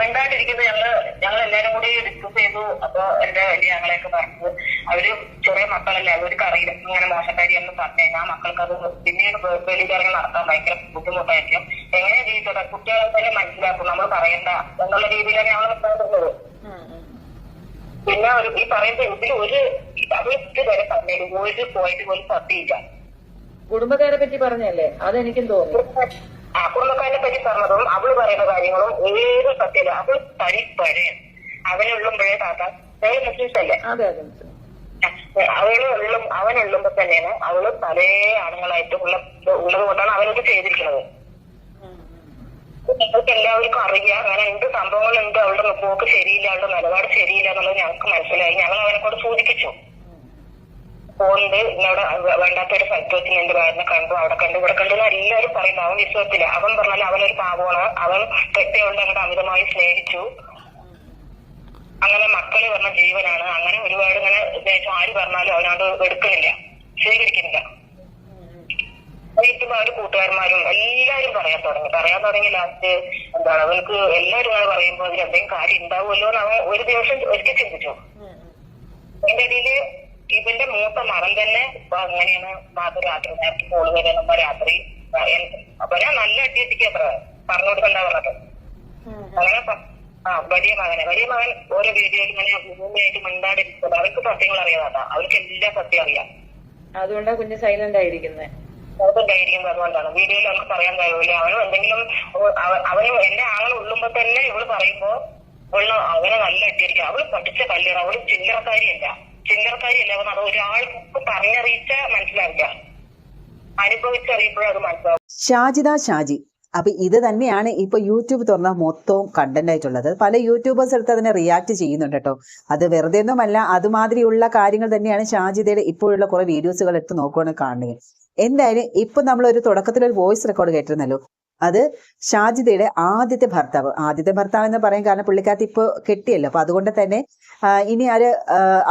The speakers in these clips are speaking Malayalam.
മിണ്ടാണ്ടിരിക്കുന്നത് ഞങ്ങൾ ഞങ്ങൾ എല്ലാരും കൂടി ഡിസ്കസ് ചെയ്തു. അപ്പൊ എന്റെ വലിയ ഞങ്ങളെയൊക്കെ പറഞ്ഞു. അവർ ചെറിയ മക്കളല്ലേ. അവർക്ക് അറിയില്ല ഇങ്ങനെ മോശക്കാരി എന്ന് കഴിഞ്ഞാൽ മക്കൾക്ക് അത് പിന്നീട് വെളിയിലിറങ്ങി നടത്താൻ ഭയങ്കര ബുദ്ധിമുട്ടായിരിക്കും. എങ്ങനെ ജീവിച്ചോട്ടെ കുട്ടികളെ തന്നെ മനസ്സിലാക്കും. നമ്മൾ പറയണ്ട എന്നുള്ള രീതിയിലാണ് ഞങ്ങൾ സംസാരിക്കുന്നത് പിന്നെ ഒരു ഈ പറയുന്ന ഇതിൽ ഒരു അവർ വരെ പറഞ്ഞു ഒരു പോയിന്റ് പോലും പത്തിയില്ല കുടുംബക്കാരെ പറ്റി പറഞ്ഞല്ലേ? അതെനിക്കും തോന്നി. കുടുംബക്കാരെ പറ്റി പറഞ്ഞതും അവൾ പറയുന്ന കാര്യങ്ങളും ഏത് സത്യമില്ല അവൾ തനി പഴയ അവനുള്ളുമ്പോഴേ താത്ത വേറെ മുസ്ലിംസ് അല്ലേ അതെ അതെ അവൾ ഉള്ളും അവനുള്ളുമ്പോ തന്നെയാണ് അവൾ പല ആണുങ്ങളായിട്ട് ഉള്ള ഉള്ളത് കൊണ്ടാണ് അവനത് ചെയ്തിരിക്കുന്നത്. ഞങ്ങൾക്ക് എല്ലാവർക്കും അറിയാം. അങ്ങനെ എന്ത് സംഭവങ്ങളുണ്ട് അവളുടെ പോക്ക് ശരിയില്ല അവളുടെ നിലപാട് ശരിയില്ല എന്നുള്ളത് ഞങ്ങൾക്ക് മനസ്സിലായി. ഞങ്ങൾ അവനെ കൊണ്ട് സൂചിപ്പിച്ചു. പോകുന്നത് ഇന്നവിടെ വേണ്ടാത്ത ഒരു വെച്ച് എന്റെ ഭാര്യനെ കണ്ടു. അവിടെ കണ്ടു. ഇവിടെ കണ്ടു എല്ലാവരും പറയുന്നത് അവൻ വിശ്വസിച്ചില്ല. അവൻ പറഞ്ഞാൽ അവനൊരു പാവമാണ്. അവൻ കെട്ടിയവളുടെ അങ്ങോട്ട് അമിതമായി സ്നേഹിച്ചു. അങ്ങനെ മക്കൾ പറഞ്ഞ ജീവനാണ്. അങ്ങനെ ഒരുപാട് ഇങ്ങനെ ആര് പറഞ്ഞാലും അവനോട് എടുക്കുന്നില്ല. സ്വീകരിക്കുന്നില്ല. അവർ കൂട്ടുകാരന്മാരും എല്ലാരും പറയാൻ തുടങ്ങി. പറയാൻ തുടങ്ങി ലാസ്റ്റ് എന്താണ്? അവൾക്ക് എല്ലാരും അങ്ങനെ പറയുമ്പോൾ അതിൽ എന്തെങ്കിലും കാര്യം ഉണ്ടാവുമല്ലോ എന്ന് അവൻ ഒരു ദിവസം ഒരിക്കൽ ചിന്തിച്ചു. അതിന്റെ ഇടയിൽ ഇവന്റെ മൂത്ത മകൻ തന്നെ ഇപ്പൊ അങ്ങനെയാണ് മാത്രം രാത്രി നേരത്തെ കോൾ വരുമ്പോ രാത്രി അപ്പൊ ഞാൻ നല്ല അടി അടിയെത്തിക്കാ പറഞ്ഞു കൊടുക്കണ്ട പറഞ്ഞത്? അങ്ങനെ ആ വലിയ മകനെ. വലിയ മകൻ ഓരോ വീഡിയോയിൽ ഇങ്ങനെ ഭൂമിയായിട്ട് മിണ്ടാടിരിക്കുന്നത് അവർക്ക് സത്യങ്ങൾ അറിയാതാ അവർക്ക് എല്ലാ സത്യം അറിയാം. അതുകൊണ്ടാ കുഞ്ഞ് സൈലന്റ് ആയിരിക്കുന്നത് അവർക്ക് ധൈര്യം അതുകൊണ്ടാണ് വീഡിയോയിൽ നമുക്ക് പറയാൻ കഴിയില്ല അവനും എന്തെങ്കിലും അവന് എന്റെ ആളെ ഉള്ളുമ്പോ തന്നെ ഇവൾ പറയുമ്പോ അവൾ അവനെ നല്ല ഇട്ടിരിക്കുക അവൾ പഠിച്ച കല്യാണം അവൾ ചില്ലറക്കാരിയല്ല. ചില്ലറക്കാരിയല്ല? അത് ഒരാൾക്ക് പറഞ്ഞറിയിച്ച മനസ്സിലാവില്ല അത് മനസ്സിലാവും ഷാജിദ ഷാജി അപ്പൊ ഇത് തന്നെയാണ് ഇപ്പൊ യൂട്യൂബ് തുറന്ന മൊത്തവും കണ്ടന്റ് ആയിട്ടുള്ളത്. പല യൂട്യൂബേഴ്സ് എടുത്ത് അതിനെ റിയാക്ട് ചെയ്യുന്നുണ്ട് കേട്ടോ. അത് വെറുതെ ഒന്നുമല്ല അതുമാതിരിയുള്ള കാര്യങ്ങൾ തന്നെയാണ് ഷാജിദയുടെ ഇപ്പോഴുള്ള കുറെ വീഡിയോസുകൾ എടുത്ത് നോക്കുകയാണെങ്കിൽ കാണുന്നത്. എന്തായാലും ഇപ്പൊ നമ്മൾ ഒരു തുടക്കത്തിൽ ഒരു വോയിസ് റെക്കോർഡ് കേട്ടിരുന്നല്ലോ. അത് ഷാജിദയുടെ ആദ്യത്തെ ഭർത്താവ്. ആദ്യത്തെ ഭർത്താവ് എന്ന് പറയും കാരണം പുള്ളിക്കാരത്തി ഇപ്പൊ കെട്ടിയല്ലോ. അപ്പൊ അതുകൊണ്ട് തന്നെ ഇനി ആര്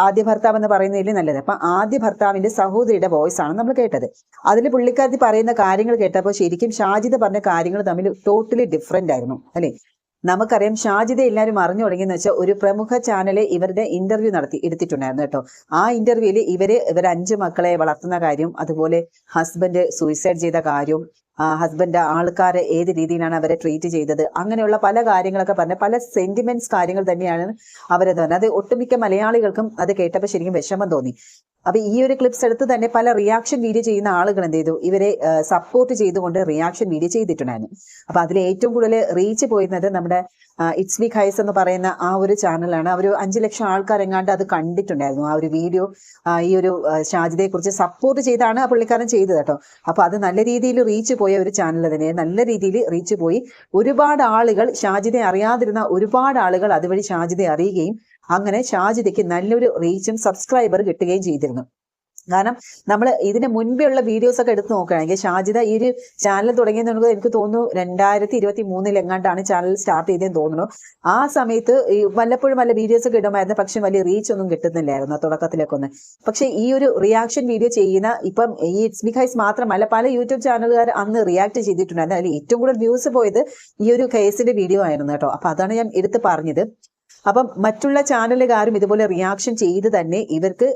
ആദ്യ ഭർത്താവ് എന്ന് പറയുന്നതിൽ നല്ലത്. അപ്പൊ ആദ്യ ഭർത്താവിന്റെ സഹോദരിയുടെ വോയിസ് ആണ് നമ്മൾ കേട്ടത്. അതിൽ പുള്ളിക്കാരത്തി പറയുന്ന കാര്യങ്ങൾ കേട്ടപ്പോൾ ശരിക്കും ഷാജിദ പറഞ്ഞ കാര്യങ്ങൾ തമ്മിൽ ടോട്ടലി ഡിഫറെന്റ് ആയിരുന്നു. അല്ലെ? നമുക്കറിയാം ഷാജിദ എല്ലാവരും അറിഞ്ഞു തുടങ്ങിയെന്ന് വെച്ചാൽ ഒരു പ്രമുഖ ചാനലിൽ ഇവരുടെ ഇന്റർവ്യൂ നടത്തി എടുത്തിട്ടുണ്ടായിരുന്നു കേട്ടോ. ആ ഇന്റർവ്യൂവിൽ ഇവർ ഇവർ അഞ്ച് മക്കളെ വളർത്തുന്ന കാര്യം അതുപോലെ ഹസ്ബൻഡ് സൂയിസൈഡ് ചെയ്ത കാര്യം ഹസ്ബൻഡ് ആൾക്കാരെ ഏത് രീതിയിലാണ് അവരെ ട്രീറ്റ് ചെയ്തത്? അങ്ങനെയുള്ള പല കാര്യങ്ങളൊക്കെ പറഞ്ഞ പല സെന്റിമെന്റ്സ് കാര്യങ്ങൾ തന്നെയാണ് അവരത് പറഞ്ഞത്. അത് ഒട്ടുമിക്ക മലയാളികൾക്കും അത് കേട്ടപ്പോൾ ശരിക്കും വിഷമം തോന്നി. അപ്പൊ ഈ ഒരു ക്ലിപ്സ് എടുത്ത് തന്നെ പല റിയാക്ഷൻ വീഡിയോ ചെയ്യുന്ന ആളുകൾ എന്ത് ചെയ്തു? ഇവരെ സപ്പോർട്ട് ചെയ്തുകൊണ്ട് റിയാക്ഷൻ വീഡിയോ ചെയ്തിട്ടുണ്ടായിരുന്നു. അപ്പൊ അതിൽ ഏറ്റവും കൂടുതൽ റീച്ച് പോയിരുന്നത് നമ്മുടെ ഇറ്റ്സ് വി ഹൈസ് എന്ന് പറയുന്ന ആ ഒരു ചാനലാണ് അവർ അഞ്ചു ലക്ഷം ആൾക്കാർ എങ്ങാണ്ട് അത് കണ്ടിട്ടുണ്ടായിരുന്നു. ആ ഒരു വീഡിയോ ഈ ഒരു ഷാജിദയെ കുറിച്ച് സപ്പോർട്ട് ചെയ്താണ് ആ പുള്ളിക്കാരൻ ചെയ്തത് കേട്ടോ. അപ്പൊ അത് നല്ല രീതിയിൽ റീച്ച് പോയ ഒരു ചാനൽ തന്നെ നല്ല രീതിയിൽ റീച്ച് പോയി. ഒരുപാട് ആളുകൾ ഷാജിദയെ അറിയാതിരുന്ന ഒരുപാട് ആളുകൾ അതുവഴി ഷാജിദയെ അറിയുകയും അങ്ങനെ ഷാജിദയ്ക്ക് നല്ലൊരു റീച്ചും സബ്സ്ക്രൈബർ കിട്ടുകയും ചെയ്തിരുന്നു. കാരണം നമ്മൾ ഇതിന് മുൻപേ ഉള്ള വീഡിയോസ് ഒക്കെ എടുത്ത് നോക്കുകയാണെങ്കിൽ ഷാജിദ ഈ ഒരു ചാനൽ തുടങ്ങിയെന്ന് എനിക്ക് തോന്നുന്നു രണ്ടായിരത്തി ഇരുപത്തി മൂന്നിൽ എങ്ങാണ്ടാണ് ചാനൽ സ്റ്റാർട്ട് ചെയ്തതെന്ന് തോന്നുന്നു. ആ സമയത്ത് ഈ വല്ലപ്പോഴും വല്ല വീഡിയോസ് ഒക്കെ ഇടുമായിരുന്നു. പക്ഷെ വലിയ റീച്ച് ഒന്നും കിട്ടുന്നില്ലായിരുന്നു ആ തുടക്കത്തിലേക്കൊന്ന് പക്ഷെ ഈ ഒരു റിയാക്ഷൻ വീഡിയോ ചെയ്യുന്ന ഇപ്പം ഈ ഇറ്റ്സ് ഹൈസ് മാത്രമല്ല പല യൂട്യൂബ് ചാനലുകാർ അന്ന് റിയാക്ട് ചെയ്തിട്ടുണ്ടായിരുന്നു. അതിൽ ഏറ്റവും കൂടുതൽ വ്യൂസ് പോയത് ഈ ഒരു കേസിന്റെ വീഡിയോ ആയിരുന്നു കേട്ടോ. അപ്പൊ അതാണ് ഞാൻ എടുത്ത് പറഞ്ഞത്. അപ്പം മറ്റുള്ള ചാനലുകാരും ഇതുപോലെ റിയാക്ഷൻ ചെയ്ത് തന്നെ ഇവർക്ക്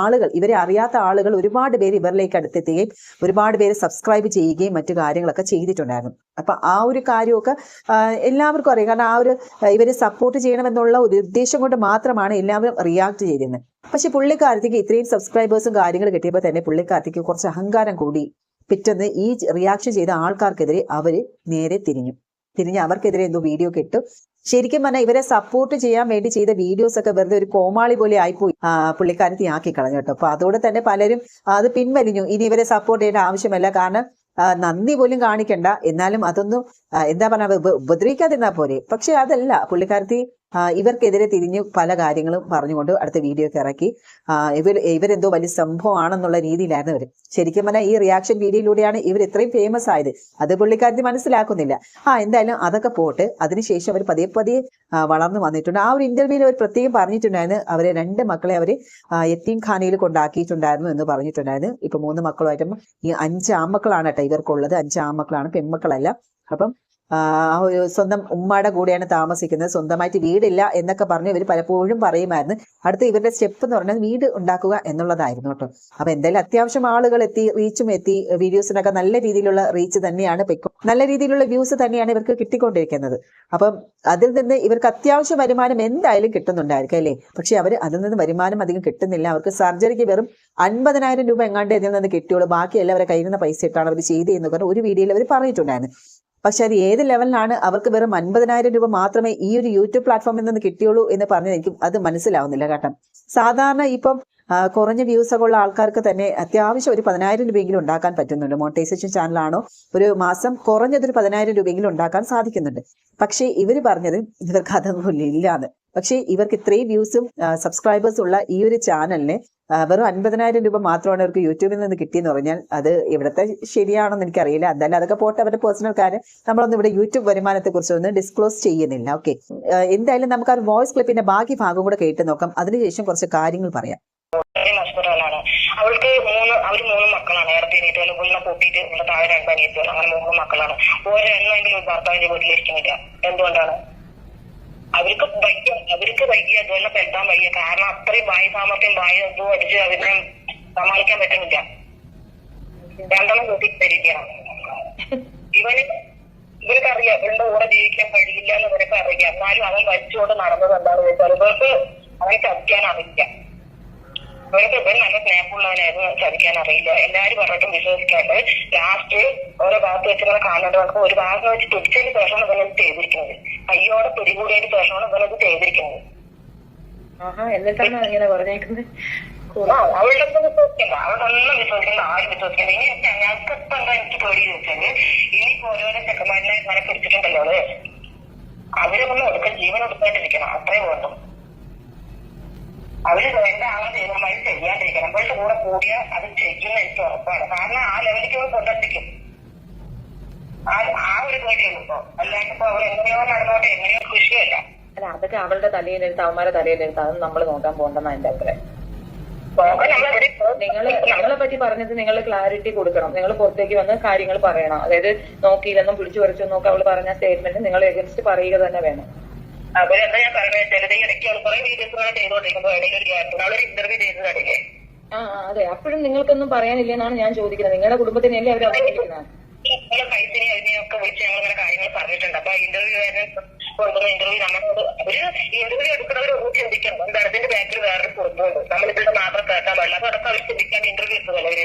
ആളുകൾ ഇവരെ അറിയാത്ത ആളുകൾ ഒരുപാട് പേര് ഇവരിലേക്ക് അടുത്തെത്തുകയും ഒരുപാട് പേര് സബ്സ്ക്രൈബ് ചെയ്യുകയും മറ്റു കാര്യങ്ങളൊക്കെ ചെയ്തിട്ടുണ്ടായിരുന്നു. അപ്പൊ ആ ഒരു കാര്യമൊക്കെ എല്ലാവർക്കും അറിയാം. കാരണം ആ ഒരു ഇവരെ സപ്പോർട്ട് ചെയ്യണമെന്നുള്ള ഒരു ഉദ്ദേശം കൊണ്ട് മാത്രമാണ് എല്ലാവരും റിയാക്ട് ചെയ്തിരുന്നത്. പക്ഷെ പുള്ളിക്കാരത്തേക്ക് ഇത്രയും സബ്സ്ക്രൈബേഴ്സും കാര്യങ്ങൾ കിട്ടിയപ്പോൾ തന്നെ പുള്ളിക്കാരത്തേക്ക് കുറച്ച് അഹങ്കാരം കൂടി പിറ്റേന്ന് ഈ റിയാക്ഷൻ ചെയ്ത ആൾക്കാർക്കെതിരെ അവർ നേരെ തിരിഞ്ഞു. തിരിഞ്ഞ് അവർക്കെതിരെ എന്തോ വീഡിയോ കിട്ടും ശരിക്കും പറഞ്ഞാൽ ഇവരെ സപ്പോർട്ട് ചെയ്യാൻ വേണ്ടി ചെയ്ത വീഡിയോസ് ഒക്കെ വെറുതെ ഒരു കോമാളി പോലെ ആയിപ്പോയി. പുള്ളിക്കാരത്തി ആക്കി കളഞ്ഞു കേട്ടോ. അപ്പൊ അതോടെ തന്നെ പലരും അത് പിൻവലിഞ്ഞു. ഇനി ഇവരെ സപ്പോർട്ട് ചെയ്യേണ്ട ആവശ്യമല്ല. കാരണം നന്ദി പോലും കാണിക്കണ്ട. എന്നാലും അതൊന്നും എന്താ പറഞ്ഞ ഉപദ്രവിക്കാതിരുന്നാ പോരെ. പക്ഷെ അതല്ല പുള്ളിക്കാരത്തി ഇവർക്കെതിരെ തിരിഞ്ഞ് പല കാര്യങ്ങളും പറഞ്ഞുകൊണ്ട് അടുത്ത വീഡിയോ ഒക്കെ ഇറക്കി ഇവർ ഇവരെന്തോ വലിയ സംഭവമാണെന്നുള്ള രീതിയിലായിരുന്നു ഇവർ ശരിക്കും പറഞ്ഞാൽ ഈ റിയാക്ഷൻ വീഡിയോയിലൂടെയാണ് ഇവർ ഇത്രയും ഫേമസ് ആയത്. അത് പുള്ളിക്കാരത്തി മനസ്സിലാക്കുന്നില്ല. ആ എന്തായാലും അതൊക്കെ പോട്ട് അതിനുശേഷം അവർ പതിയെ പതിയെ വളർന്നു വന്നിട്ടുണ്ട്. ആ ഒരു ഇന്റർവ്യൂവിൽ അവർ പ്രത്യേകം പറഞ്ഞിട്ടുണ്ടായിരുന്നു. അവരെ രണ്ട് മക്കളെ അവർ എത്തീം ഖാനയിൽ കൊണ്ടാക്കിയിട്ടുണ്ടായിരുന്നു എന്ന് പറഞ്ഞിട്ടുണ്ടായിരുന്നു. ഇപ്പൊ മൂന്ന് മക്കളുമായിട്ടും ഈ അഞ്ച് ആമക്കളാണ് കേട്ടോ ഇവർക്കുള്ളത്. അഞ്ച് ആമക്കളാണ് പെൺമക്കളല്ല. അപ്പം സ്വന്തം ഉമ്മയുടെ കൂടെയാണ് താമസിക്കുന്നത്. സ്വന്തമായിട്ട് വീടില്ല എന്നൊക്കെ പറഞ്ഞ് ഇവർ പലപ്പോഴും പറയുമായിരുന്നു. അടുത്ത ഇവരുടെ സ്റ്റെപ്പ് എന്ന് പറഞ്ഞാൽ വീട് ഉണ്ടാക്കുക എന്നുള്ളതായിരുന്നു കേട്ടോ. അപ്പൊ എന്തായാലും അത്യാവശ്യം ആളുകൾ എത്തി റീച്ചും എത്തി. വീഡിയോസിനൊക്കെ നല്ല രീതിയിലുള്ള റീച്ച് തന്നെയാണ് നല്ല രീതിയിലുള്ള വ്യൂസ് തന്നെയാണ് ഇവർക്ക് കിട്ടിക്കൊണ്ടിരിക്കുന്നത്. അപ്പം അതിൽ നിന്ന് ഇവർക്ക് അത്യാവശ്യ വരുമാനം എന്തായാലും കിട്ടുന്നുണ്ടായിരിക്കും അല്ലേ? പക്ഷെ അവർ അതിൽ നിന്ന് വരുമാനം അധികം കിട്ടുന്നില്ല. അവർക്ക് സർജറിക്ക് വെറും അൻപതിനായിരം രൂപ എങ്ങാണ്ട് ഇതിൽ നിന്ന് കിട്ടിയുള്ളൂ. ബാക്കി എല്ലാവരെ കയ്യിൽ നിന്ന് പൈസ ഇട്ടാണ് അവർ ചെയ്തതെന്ന് പറഞ്ഞാൽ ഒരു വീഡിയോയിൽ അവർ പറഞ്ഞിട്ടുണ്ടായിരുന്നു. പക്ഷെ അത് ഏത് ലെവലിലാണ് അവർക്ക് വെറും അൻപതിനായിരം രൂപ മാത്രമേ ഈ ഒരു യൂട്യൂബ് പ്ലാറ്റ്ഫോമിൽ നിന്ന് കിട്ടിയുള്ളൂ എന്ന് പറഞ്ഞത് എനിക്ക് അത് മനസ്സിലാവുന്നില്ല കേട്ടോ. സാധാരണ ഇപ്പം കുറഞ്ഞ വ്യൂസ് ഒക്കെ ഉള്ള ആൾക്കാർക്ക് തന്നെ അത്യാവശ്യം ഒരു പതിനായിരം രൂപയെങ്കിലും ഉണ്ടാക്കാൻ പറ്റുന്നുണ്ട്. മോണിറ്റൈസേഷൻ ചാനലാണോ ഒരു മാസം കുറഞ്ഞതൊരു പതിനായിരം രൂപയെങ്കിലും ഉണ്ടാക്കാൻ സാധിക്കുന്നുണ്ട്. പക്ഷേ ഇവർ പറഞ്ഞത് ഇവർക്ക് അതൊന്നും ഇല്ലാന്ന്. പക്ഷേ ഇവർക്ക് ഇത്രയും വ്യൂസും സബ്സ്ക്രൈബേഴ്സ് ഉള്ള ഈ ഒരു ചാനലിന് വെറും അൻപതിനായിരം രൂപ മാത്രമാണ് അവർക്ക് യൂട്യൂബിൽ നിന്ന് കിട്ടിയെന്ന് പറഞ്ഞാൽ അത് ഇവിടുത്തെ ശരിയാണെന്ന് എനിക്കറിയില്ല. എന്തായാലും അതൊക്കെ പോട്ടെ അവരുടെ പേഴ്സണൽ കാര്യം. നമ്മളൊന്നും ഇവിടെ യൂട്യൂബ് വരുമാനത്തെ കുറിച്ചൊന്നും ഡിസ്ക്ലോസ് ചെയ്യുന്നില്ല ഓക്കെ എന്തായാലും നമുക്ക് ആ വോയിസ് ക്ലിപ്പിന്റെ ബാക്കി ഭാഗം കൂടെ കേട്ട് നോക്കാം. അതിനുശേഷം കുറച്ച് കാര്യങ്ങൾ പറയാം. ഹോസ്പിറ്റലാണ് അവൾക്ക് മൂന്ന് അവർ മൂന്ന് മക്കളാണ്. നേരത്തെ എണീറ്റ് പുള്ളിനെ പൊട്ടിയിട്ട് ഇവിടെ താഴെ രണ്ട് അനിയത്തുകൾ അങ്ങനെ മൂന്ന് മക്കളാണ്. ഓരോന്നെങ്കിലും ഭർത്താവിന്റെ വീട്ടിലിരിക്കുന്നില്ല എന്തുകൊണ്ടാണ്? അവർക്ക് വയ്യ അവർക്ക് വയ്യ അതുപോലെ പെട്ടാൻ വയ്യ. കാരണം അത്രയും വായു സാമർത്ഥ്യം വായു ഇതും അടിച്ച് അവരെ സമാളിക്കാൻ പറ്റുന്നില്ല. രണ്ടെണ്ണം കൂട്ടി തരികയാണ്. ഇവന് ഇവർക്കറിയാം ഇവരുടെ കൂടെ ജീവിക്കാൻ കഴിയില്ല എന്ന് ഇവരൊക്കെ അറിയാം. എന്നാലും അവൻ വലിച്ചുകൊണ്ട് നടന്നത് എന്താണെന്ന് വെച്ചാൽ ഇവർക്ക് അവനെ ചതിക്കാൻ അറിയില്ല ഇവർക്ക് ഇവൻ നല്ല സ്നേഹമുള്ളവനായിരുന്നു ചതിക്കാൻ അറിയില്ല. എല്ലാരും പറഞ്ഞിട്ടും വിശ്വസിക്കാണ്ട് ലാസ്റ്റ് ഓരോ ഭാഗത്ത് വെച്ച് ഇങ്ങനെ കാണേണ്ടി വന്നപ്പോ ഒരു ഭാഗം വെച്ച് പിടിച്ചതിന് ശേഷമാണ് ഇവനത് ചെയ്തിരിക്കുന്നത്. അയ്യോടെ പിടികൂടിയതിന് ശേഷമാണ് ഇവനത് ചെയ്തിരിക്കുന്നത്. എന്നിട്ടാണ് പറഞ്ഞേക്കുന്നത്? അവളുടെ ഒന്നും വിശ്വസിക്കണ്ട. അവളൊന്നും വിശ്വസിക്കണ്ട ആരും വിശ്വസിക്കണ്ട. ഇനി ഞങ്ങൾക്ക് ഇപ്പൊ എന്താ എനിക്ക് പേടി ചോദിച്ചാൽ ഇനി ഓരോരോ ചെക്കന്മാരിനെ ഇങ്ങനെ പിടിച്ചിട്ടുണ്ടല്ലോ അവരൊന്നും ഒടുക്കം ജീവൻ ഒടുക്കാണ്ടിരിക്കണം അത്രേ വേണ്ടു അവർ എന്റെ ആളെ ദൈവമായി ചെയ്യാണ്ടിരിക്കണം. അപ്പോൾ കൂടെ കൂടിയ അത് ചെയ്യുന്ന എനിക്ക് ഉറപ്പാണ്. കാരണം ആ ലെവലിലേക്ക് അവർ കൊണ്ടെത്തിക്കും. ആ ഒരു പേടിയാണ് ഇപ്പൊ. അല്ലാണ്ട് ഇപ്പൊ അവർ എങ്ങനെയോ നടന്നോട്ടെ എങ്ങനെയോ കൃഷിയല്ല അല്ല അതൊക്കെ അവളുടെ തലയിലെടുത്ത് അവന്മാരെ തലയിലെടുത്ത് അതൊന്നും നമ്മൾ നോക്കാൻ പോകണ്ടെന്നാ എന്റെ അഭിപ്രായം. നിങ്ങൾ നിങ്ങളെ പറ്റി പറഞ്ഞത് നിങ്ങൾ ക്ലാരിറ്റി കൊടുക്കണം. നിങ്ങൾ പുറത്തേക്ക് വന്ന് കാര്യങ്ങൾ പറയണം. അതായത് നോക്കിയില്ലെന്നും പിടിച്ചു പറിച്ചു ഒക്കെ അവൾ പറഞ്ഞ സ്റ്റേറ്റ്മെന്റ് നിങ്ങൾ എഗൻസ്റ്റ് പറയുക തന്നെ വേണം. അവരെന്താ ഞാൻ പറഞ്ഞത് ഈ ഇടയ്ക്ക് കുറെ വീഡിയോസ് ഇങ്ങനെ ചെയ്തോണ്ടിരിക്കുമ്പോ ഇടയിൽ ഒരു ഗ്യാപ്പ് അവളൊരു ഇന്റർവ്യൂ ആ അതെ. അപ്പോഴും നിങ്ങൾക്കൊന്നും പറയാനില്ലെന്നാണ് ഞാൻ ചോദിക്കുന്നത്. നിങ്ങളുടെ കുടുംബത്തിനല്ലേ അവർ അവതരിപ്പിക്കുന്നത് നമ്മളെ പൈസനെ അതിനെയൊക്കെ വിളിച്ച് ഞങ്ങൾ ഇങ്ങനെ കാര്യങ്ങൾ പറഞ്ഞിട്ടുണ്ട്. അപ്പൊ ഇന്റർവ്യൂ ഇന്റർവ്യൂ നമ്മളോട് അവർ ഇന്റർവ്യൂ എടുക്കുന്നവർ ഒന്ന് ചിന്തിക്കണം എന്താണ് ഇതിന്റെ ബാക്കിൽ വേറൊരു കുടുംബമുണ്ട് നമ്മൾ മാത്രം കേൾക്കാൻ പാടില്ല അപ്പൊ അതൊക്കെ അവർ ചിന്തിക്കാൻ ഇന്റർവ്യൂ അവർ?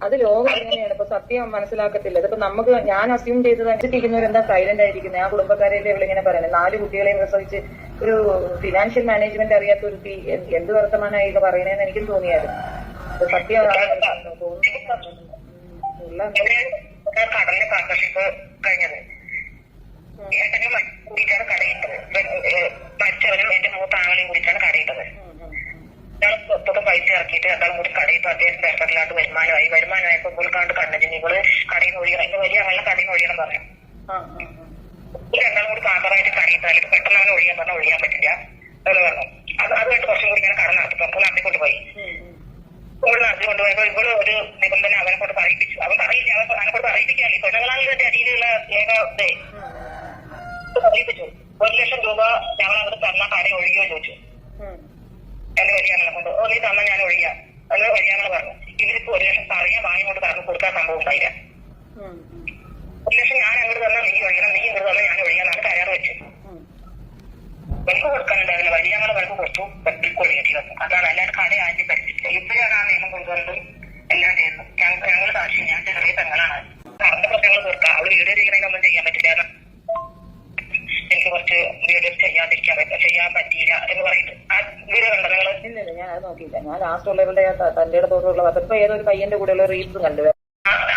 അത് ലോകം എങ്ങനെയാണ് ഇപ്പൊ സത്യം മനസ്സിലാക്കത്തില്ല ഇതിപ്പോ നമുക്ക് ഞാൻ അസ്യൂം ചെയ്തത് അനുസരിച്ചിരിക്കുന്നവർ എന്താ സൈലന്റ് ആയിരിക്കുന്നത് ആ കുടുംബക്കാരെയല്ലേ ഇവളിങ്ങനെ പറയുന്നത് നാല് കുട്ടികളെയും പ്രസവിച്ച് ഒരു ഫിനാൻഷ്യൽ മാനേജ്മെന്റ് അറിയാത്ത ഒരു എന്ത് വർത്തമാനമായി പറയണേന്ന് എനിക്കും തോന്നിയായിരുന്നു സത്യം കഴിഞ്ഞത് കടയിട്ടത് മരിച്ചവരും എന്റെ മൂത്ത കൂടിയിട്ടാണ് കടയിട്ടത് പുറത്തൊക്കെ പൈസ ഇറക്കിയിട്ട് രണ്ടാളും കൂടി കടയിൽ അദ്ദേഹം പേപ്പറിലാണ്ട് വരുമാനമായി വരുമാനമായപ്പോൾ പുള്ളിക്കാണ്ട് കണ്ടു ഇവൾ കടയിൽ നിന്ന് ഒഴിയണം. എന്റെ വലിയ ആളെ കടയിൽ നിന്ന് ഒഴിയണം ആ രണ്ടാളും കൂടി പാത്രമായിട്ട് കടയിൽ തന്നിട്ട് പെട്ടെന്ന് അവനെ ഒഴിയാൻ പറഞ്ഞാൽ ഒഴിയാൻ പറ്റില്ല. എന്ന് പറഞ്ഞു. അത് അതുമായിട്ട് കുറച്ചും കൂടി ഇങ്ങനെ കട നടത്തി. അപ്പോൾ നടത്തിക്കൊണ്ട് പോയി. ഇവൾ നടത്തി കൊണ്ടുപോയപ്പോ ഇവൾ ഒരു നിബന്ധന അവനെ കൊണ്ട് പറയിപ്പിച്ചു. അവൻ പറയില്ല. അവൻ അവനെ കൊണ്ട് പറയിപ്പിക്കാൻ പെണ്ണുങ്ങളാണ് ഇതിന്റെ അടിയിലുള്ള ഏക ഇതേ. പറയിപ്പിച്ചു. ഒരു ലക്ഷം രൂപ ഞങ്ങൾ അവിടെ തന്ന കട ഒഴിയോ ചോദിച്ചു. എന്റെ കല്യാണം കൊണ്ട് ഓ നീ തന്നാ ഞാൻ ഒഴിയാ. എന്ന് കല്യാണം പറഞ്ഞു. ഇവരിപ്പോ ഒരു ലക്ഷം പറയാൻ വാങ്ങി കൊണ്ട് തന്നു കൊടുക്കാൻ സംഭവം ഉണ്ടായില്ല. ഒരു ലക്ഷം ഞാൻ അങ്ങോട്ട് തന്നാൽ നീ ഒഴിയണം നീ ഇങ്ങോട്ട് തന്നാൽ ഞാൻ ഒഴിയാന്നാണ് കരാർ വെച്ചു വെളുക്ക് കൊടുക്കാനുണ്ടാവില്ല വലിയാങ്ങളെ വെളുക്ക് കൊടുത്തു വെളുക്ക് ഒഴിയേണ്ടി വന്നു. അതാണ് അല്ലാണ്ട് കട ആദ്യം പഠിച്ചിട്ടില്ല ഇപ്പോഴാണ് ആ നിയമം കൊണ്ടുവന്നത്. എല്ലാം ചെയ്യുന്നു ഞങ്ങൾ സാക്ഷി ഞാൻ ചെറിയ പെങ്ങളാണ്. നടന്ന പ്രശ്നങ്ങൾ തീർക്കാം. അവൾ വീഡിയോ ഒന്നും ചെയ്യാൻ പറ്റില്ല കുറച്ച് വീഡിയോസ് ചെയ്യാതിരിക്കാൻ പറ്റില്ല ചെയ്യാൻ പറ്റിയില്ല എന്ന് പറയുന്നത്. ആ വീഡിയോ കണ്ടോ നിങ്ങൾ? ഇല്ല ഇല്ല ഞാൻ അത് നോക്കിയില്ല ഞാൻ ലാസ്റ്റ് ഉള്ളവരുടെ തന്റെ തോറുള്ള അതിപ്പോ ഏതൊരു പയ്യന്റെ കൂടെയുള്ള റീൽസ് കണ്ടു.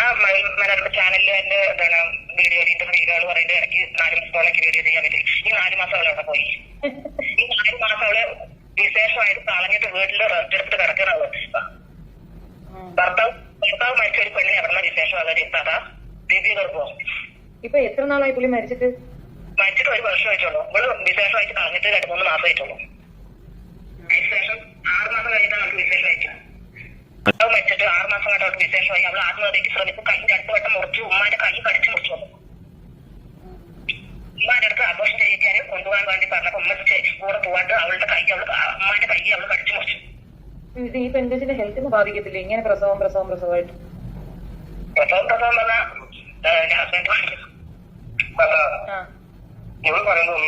ആ മലയാള ചാനലിൽ എന്റെ എന്താണ് വീഡിയോ ഇന്റർവ്യൂ വീഡിയോകൾ പറയുന്നത് എനിക്ക് നാല് മാസത്തോളേക്ക് വീഡിയോ ചെയ്യാൻ പറ്റി. ഈ നാല് മാസം അവൾ അവിടെ പോയി? ഈ നാല് മാസം അവൾ വിശേഷമായിട്ട് കളഞ്ഞിട്ട് വീട്ടിൽ റെസ്റ്റ് എടുത്ത് കിടക്കുന്നത് ഭർത്താവ് ഭർത്താവ് മരിച്ച ഒരു പെണ്ണിനെ എവിടെ വിശേഷം? അതൊരു കഥ ഗർഭം ഇപ്പൊ എത്ര നാളായി പുള്ളി മരിച്ചിട്ട്? മരിച്ചിട്ട് ഒരു വർഷം ആയിട്ടുള്ളൂ. ഇവൾ വിശേഷമായിട്ട് പറഞ്ഞിട്ട് രണ്ട് മൂന്ന് മാസം ആയിട്ടുള്ളൂ. അതിനുശേഷം ആറ് മാസം കഴിഞ്ഞിട്ടാണ് അവൾക്ക് വിശേഷം അയച്ചത് നമ്മൾ മരിച്ചിട്ട് ആറ് മാസം കഴിഞ്ഞിട്ട് അവൾക്ക് വിശേഷമായി അവൾ ആത്മഹത്യക്ക് ശ്രമിച്ചു. കൈ രണ്ടു വട്ടം മുറിച്ചു. ഉമ്മാന്റെ കൈ കടിച്ചു മുറിച്ചു. വന്നു ഉമ്മാന്റെ അടുത്ത് ആഘോഷം ചെയ്യിക്കാൻ കൊണ്ടുപോകാൻ വേണ്ടി പറഞ്ഞപ്പോ ഉമ്മ കൂടെ പോവാണ്ട് അവളുടെ കൈ അവൾ ഉമ്മാന്റെ കൈ അവൾ കടിച്ചു മുറിച്ചു. ഇത് ഈ പെൺകുട്ടിന്റെ ഹെൽത്തിന് ബാധിക്കത്തില്ല? ഇങ്ങനെ പ്രസവം പ്രസവം പ്രസവമായിട്ട്. പ്രസവം പ്രസവം പറഞ്ഞാൽ ഹസ്ബൻഡ് ആ. ഇവൾ പറയുന്നത്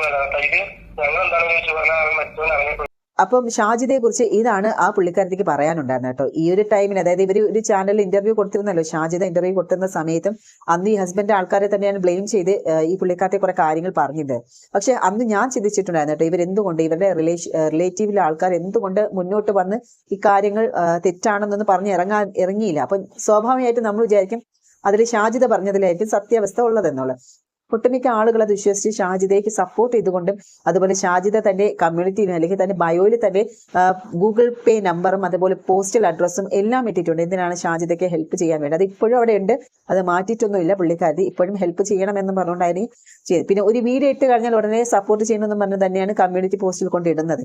അപ്പം ഷാജിദയെ കുറിച്ച് ഇതാണ് ആ പുള്ളിക്കാരത്തേക്ക് പറയാനുണ്ടായിരുന്നു കേട്ടോ. ഈ ഒരു ടൈമിന് അതായത് ഇവർ ഒരു ചാനലിൽ ഇന്റർവ്യൂ കൊടുത്തിരുന്നല്ലോ. ഷാജിദ ഇന്റർവ്യൂ കൊടുത്തിരുന്ന സമയത്തും അന്ന് ഈ ഹസ്ബൻഡ് ആൾക്കാരെ തന്നെയാണ് ബ്ലെയിം ചെയ്ത് ഈ പുള്ളിക്കാരത്തെ കുറെ കാര്യങ്ങൾ പറഞ്ഞത് പക്ഷെ അന്ന് ഞാൻ ചിന്തിച്ചിട്ടുണ്ടായിരുന്നു കേട്ടോ ഇവരെന്തുകൊണ്ട് ഇവരുടെ റിലേഷൻ റിലേറ്റീവിലെ ആൾക്കാർ എന്തുകൊണ്ട് മുന്നോട്ട് വന്ന് ഈ കാര്യങ്ങൾ തെറ്റാണെന്നൊന്ന് പറഞ്ഞ് ഇറങ്ങാൻ ഇറങ്ങിയില്ല. അപ്പം സ്വാഭാവികമായിട്ട് നമ്മൾ വിചാരിക്കും അതിൽ ഷാജിദ പറഞ്ഞതിലായിരിക്കും സത്യാവസ്ഥ ഉള്ളതെന്നുള്ളത്. ഒട്ടുമിക്ക ആളുകൾ അത് വിശ്വസിച്ച് ഷാജിദയ്ക്ക് സപ്പോർട്ട് ചെയ്തുകൊണ്ടും അതുപോലെ ഷാജിദ തന്റെ കമ്മ്യൂണിറ്റിയിൽ അല്ലെങ്കിൽ തന്റെ ബയോയിൽ തന്നെ ഗൂഗിൾ പേ നമ്പറും അതുപോലെ പോസ്റ്റൽ അഡ്രസ്സും എല്ലാം ഇട്ടിട്ടുണ്ട്. എന്തിനാണ് ഷാജിദയ്ക്ക് ഹെൽപ്പ് ചെയ്യാൻ വേണ്ടി അത് ഇപ്പോഴും അവിടെ ഉണ്ട്. അത് മാറ്റിയിട്ടൊന്നുമില്ല പുള്ളിക്കാരി. ഇപ്പോഴും ഹെൽപ്പ് ചെയ്യണമെന്ന് പറഞ്ഞുകൊണ്ടായിരുന്നു ചെയ്തു പിന്നെ ഒരു വീഡിയോ ഇട്ട് കഴിഞ്ഞാൽ ഉടനെ സപ്പോർട്ട് ചെയ്യണമെന്ന് പറഞ്ഞ് തന്നെയാണ് കമ്മ്യൂണിറ്റി പോസ്റ്റിൽ കൊണ്ടിടുന്നത്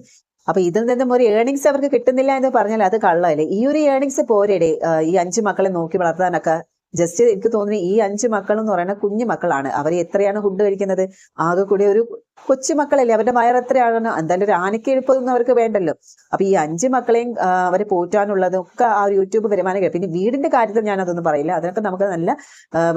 അപ്പൊ ഇതിൽ നിന്നും ഒരു ഏണിങ്സ് അവർക്ക് കിട്ടുന്നില്ല എന്ന് പറഞ്ഞാൽ അത് കള്ളമല്ലേ? ഈ ഒരു ഏണിങ്സ് പോരേടെ ഈ അഞ്ച് മക്കളെ നോക്കി വളർത്താനൊക്കെ ജസ്റ്റ് എനിക്ക് തോന്നുന്നു ഈ അഞ്ച് മക്കൾ എന്ന് പറയുന്ന കുഞ്ഞു മക്കളാണ്. അവർ എത്രയാണ് ഫുഡ് കഴിക്കുന്നത്? ആകെ കൂടി ഒരു കൊച്ചു മക്കളല്ലേ? അവരുടെ എത്രയാണ് എന്തായാലും ഒരു ആനയ്ക്ക് എഴുപ്പൊന്നും അവർക്ക് വേണ്ടല്ലോ. അപ്പൊ ഈ അഞ്ച് മക്കളെയും അവരെ പോറ്റാനുള്ളതും ഒക്കെ ആ യൂട്യൂബ് വരുമാനം കഴിയും പിന്നെ വീടിന്റെ കാര്യത്തിൽ ഞാൻ അതൊന്നും പറയില്ല. അതിനൊക്കെ നമുക്ക് നല്ല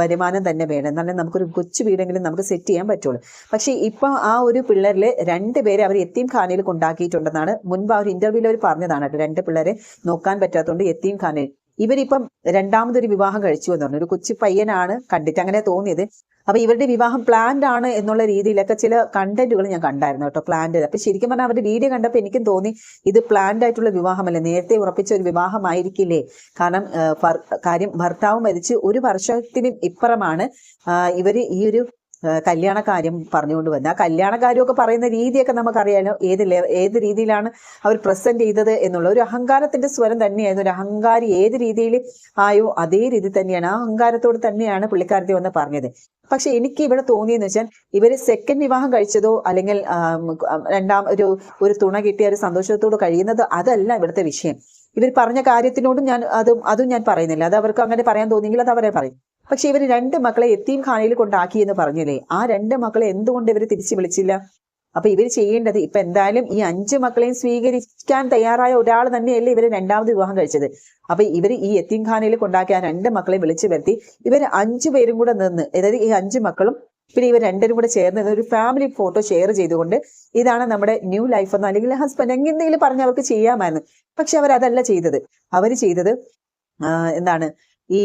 വരുമാനം തന്നെ വേണം. എന്നാലും നമുക്കൊരു കൊച്ചു വീടെങ്കിലും നമുക്ക് സെറ്റ് ചെയ്യാൻ പറ്റുള്ളൂ. പക്ഷേ ഇപ്പൊ ആ ഒരു പിള്ളേരിൽ രണ്ട് പേരെ അവർ എത്തീം ഖാനയിൽ കൊണ്ടാക്കിയിട്ടുണ്ടെന്നാണ് മുൻപ് ആ ഒരു ഇന്റർവ്യൂവിൽ അവർ പറഞ്ഞതാണ് രണ്ട് പിള്ളേരെ നോക്കാൻ പറ്റാത്തതുകൊണ്ട് എത്തീം ഖാനയിൽ. ഇവരിപ്പം രണ്ടാമതൊരു വിവാഹം കഴിച്ചു എന്ന് പറഞ്ഞു. ഒരു കൊച്ചു പയ്യനാണ് കണ്ടിട്ട് അങ്ങനെ തോന്നിയത്. അപ്പൊ ഇവരുടെ വിവാഹം പ്ലാൻഡ് ആണ് എന്നുള്ള രീതിയിലൊക്കെ ചില കണ്ടന്റുകൾ ഞാൻ കണ്ടായിരുന്നു കേട്ടോ പ്ലാൻഡ് അപ്പൊ ശരിക്കും പറഞ്ഞാൽ അവരുടെ വീഡിയോ കണ്ടപ്പോൾ എനിക്കും തോന്നി ഇത് പ്ലാൻഡ് ആയിട്ടുള്ള വിവാഹമല്ല? നേരത്തെ ഉറപ്പിച്ച ഒരു വിവാഹമായിരിക്കില്ലേ? കാരണം കാര്യം ഭർത്താവ് മരിച്ച് ഒരു വർഷത്തിന് ഇപ്പുറമാണ്. ഇവർ ഈ ഒരു കല്യാണ കാര്യം പറഞ്ഞുകൊണ്ട് വന്നത് ആ കല്യാണ കാര്യമൊക്കെ പറയുന്ന രീതിയൊക്കെ നമുക്കറിയാലോ ഏത് ഏത് രീതിയിലാണ് അവർ പ്രസന്റ് ചെയ്തത് എന്നുള്ള. ഒരു അഹങ്കാരത്തിന്റെ സ്വരം തന്നെയായിരുന്നു. ഒരു അഹങ്കാരി ഏത് രീതിയിൽ ആയോ അതേ രീതി തന്നെയാണ്. ആ അഹങ്കാരത്തോട് തന്നെയാണ് പുള്ളിക്കാരത്തി വന്ന് പറഞ്ഞത്. പക്ഷെ എനിക്ക് ഇവിടെ തോന്നിയെന്ന് വെച്ചാൽ ഇവർ സെക്കൻഡ് വിവാഹം കഴിച്ചതോ അല്ലെങ്കിൽ രണ്ടാം ഒരു ഒരു തുണ കിട്ടിയ ഒരു സന്തോഷത്തോട് കഴിയുന്നത് അതല്ല ഇവിടുത്തെ വിഷയം. ഇവർ പറഞ്ഞ കാര്യത്തിനോടും ഞാൻ അതും അതും ഞാൻ പറയുന്നില്ല. അത് അവർക്ക് അങ്ങനെ പറയാൻ തോന്നിയെങ്കിൽ അത് അവരെ പറയും. പക്ഷെ ഇവർ രണ്ട് മക്കളെ എത്തീം ഖാനയിൽ കൊണ്ടാക്കി എന്ന് പറഞ്ഞില്ലേ? ആ രണ്ട് മക്കളെ എന്തുകൊണ്ട് ഇവർ തിരിച്ചു വിളിച്ചില്ല? അപ്പൊ ഇവർ ചെയ്യേണ്ടത് ഇപ്പൊ എന്തായാലും ഈ അഞ്ച് മക്കളെയും സ്വീകരിക്കാൻ തയ്യാറായ ഒരാൾ തന്നെയല്ലേ ഇവർ രണ്ടാമത് വിവാഹം കഴിച്ചത്. അപ്പൊ ഇവർ ഈ എത്തീം ഖാനയിൽ കൊണ്ടാക്കിയ ആ രണ്ട് മക്കളെ വിളിച്ചു വരുത്തി ഇവർ അഞ്ചു പേരും കൂടെ നിന്ന് അതായത് ഈ അഞ്ച് മക്കളും പിന്നെ ഇവർ രണ്ടരും കൂടെ ചേർന്ന് ഒരു ഫാമിലി ഫോട്ടോ ഷെയർ ചെയ്തുകൊണ്ട് ഇതാണ് നമ്മുടെ ന്യൂ ലൈഫ് എന്ന് അല്ലെങ്കിൽ ഹസ്ബൻഡ് എന്തെങ്കിലും പറഞ്ഞ് അവർക്ക് ചെയ്യാമായിരുന്നു. പക്ഷെ അവർ അതല്ല ചെയ്തത്. അവർ ചെയ്തത് എന്താണ്? ഈ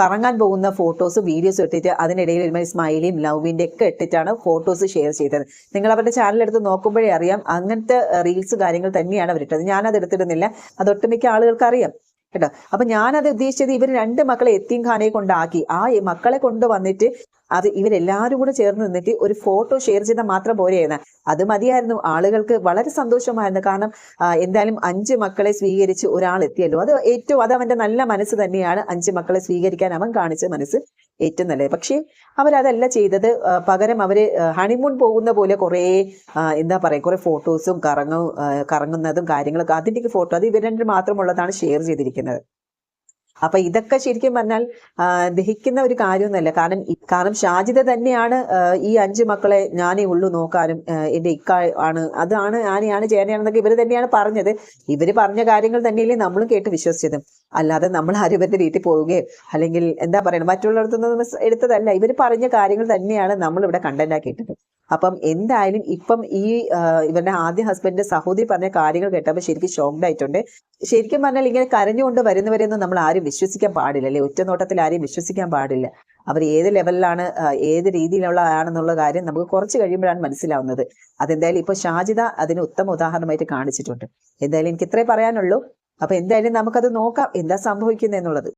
കറങ്ങാൻ പോകുന്ന ഫോട്ടോസ് വീഡിയോസും ഇട്ടിട്ട് അതിനിടയിൽ ഒരുമാതിരി സ്മൈലിയും ലവിന്റെ ഒക്കെ ഇട്ടിട്ടാണ് ഫോട്ടോസ് ഷെയർ ചെയ്തത്. നിങ്ങൾ അവരുടെ ചാനൽ എടുത്ത് നോക്കുമ്പോഴേ അറിയാം അങ്ങനത്തെ റീൽസ് കാര്യങ്ങൾ തന്നെയാണ് അവരിട്ടത്. ഞാനത് എടുത്തിടുന്നില്ല. അത് ഒട്ടുമിക്ക ആളുകൾക്ക് അറിയാം കേട്ടോ. അപ്പൊ ഞാനത് ഉദ്ദേശിച്ചത് ഇവർ രണ്ട് മക്കളെ എത്തിയും കൊണ്ടാക്കി. ആ മക്കളെ കൊണ്ടുവന്നിട്ട് അത് ഇവരെല്ലാവരും കൂടെ ചേർന്ന് നിന്നിട്ട് ഒരു ഫോട്ടോ ഷെയർ ചെയ്താൽ മാത്രം പോരെയായിരുന്നു. അത് മതിയായിരുന്നു. ആളുകൾക്ക് വളരെ സന്തോഷമായിരുന്നു. കാരണം എന്തായാലും അഞ്ച് മക്കളെ സ്വീകരിച്ച് ഒരാൾ എത്തിയല്ലോ. അത് ഏറ്റവും അത് അവന്റെ നല്ല മനസ്സ് തന്നെയാണ് അഞ്ച് മക്കളെ സ്വീകരിക്കാൻ അവൻ കാണിച്ച മനസ്സ്. ഏറ്റവും നല്ലത്. പക്ഷേ അവരതല്ല ചെയ്തത്. പകരം അവർ ഹണിമൂൺ പോകുന്ന പോലെ കുറേ എന്താ പറയുക കുറേ ഫോട്ടോസും കറങ്ങും കറങ്ങുന്നതും കാര്യങ്ങളൊക്കെ അതിന്റെയൊക്കെ ഫോട്ടോ അത് ഇവർ രണ്ടും മാത്രമുള്ളതാണ് ഷെയർ ചെയ്തിരിക്കുന്നത്. അപ്പൊ ഇതൊക്കെ ശരിക്കും പറഞ്ഞാൽ ദഹിക്കുന്ന ഒരു കാര്യമൊന്നുമല്ല. കാരണം കാരണം ഷാജിത തന്നെയാണ് ഈ അഞ്ച് മക്കളെ ഞാനേ ഉള്ളു നോക്കാനും എന്റെ ഇക്ക ആണ്. അതാണ് ആനയാണ് ചേനയാണെന്നൊക്കെ ഇവർ തന്നെയാണ് പറഞ്ഞത്. ഇവർ പറഞ്ഞ കാര്യങ്ങൾ തന്നെയല്ലേ നമ്മളും കേട്ട് വിശ്വസിച്ചത്. അല്ലാതെ നമ്മൾ ആരും വീട്ടിൽ പോവുകയോ അല്ലെങ്കിൽ എന്താ പറയുക മറ്റുള്ളവരുടെ മിസ് എടുത്തതല്ല. ഇവർ പറഞ്ഞ കാര്യങ്ങൾ തന്നെയാണ് നമ്മൾ ഇവിടെ കണ്ടന്റ് ആക്കിയിട്ടത് അപ്പം എന്തായാലും ഇപ്പം ഈ ഇവരുടെ ആദ്യ ഹസ്ബൻഡിന്റെ സഹോദരി പറഞ്ഞ കാര്യങ്ങൾ കേട്ടപ്പോൾ ശരിക്കും ഷോക്ക്ഡ് ആയിട്ടുണ്ട്. ശരിക്കും പറഞ്ഞാൽ ഇങ്ങനെ കരഞ്ഞുകൊണ്ട് വരുന്നവരെയൊന്നും നമ്മൾ ആരും വിശ്വസിക്കാൻ പാടില്ല അല്ലെ? ഒറ്റ നോട്ടത്തിൽ ആരെയും വിശ്വസിക്കാൻ പാടില്ല. അവർ ഏത് ലെവലിലാണ് ഏത് രീതിയിലുള്ള ആണെന്നുള്ള കാര്യം നമുക്ക് കുറച്ച് കഴിയുമ്പോഴാണ് മനസ്സിലാവുന്നത്. അതെന്തായാലും ഇപ്പൊ ഷാജിദ അതിന് ഉത്തമ ഉദാഹരണമായിട്ട് കാണിച്ചിട്ടുണ്ട്. എന്തായാലും എനിക്ക് ഇത്രേ പറയാനുള്ളൂ. അപ്പൊ എന്തായാലും നമുക്കത് നോക്കാം എന്താ സംഭവിക്കുന്നത് എന്നുള്ളത്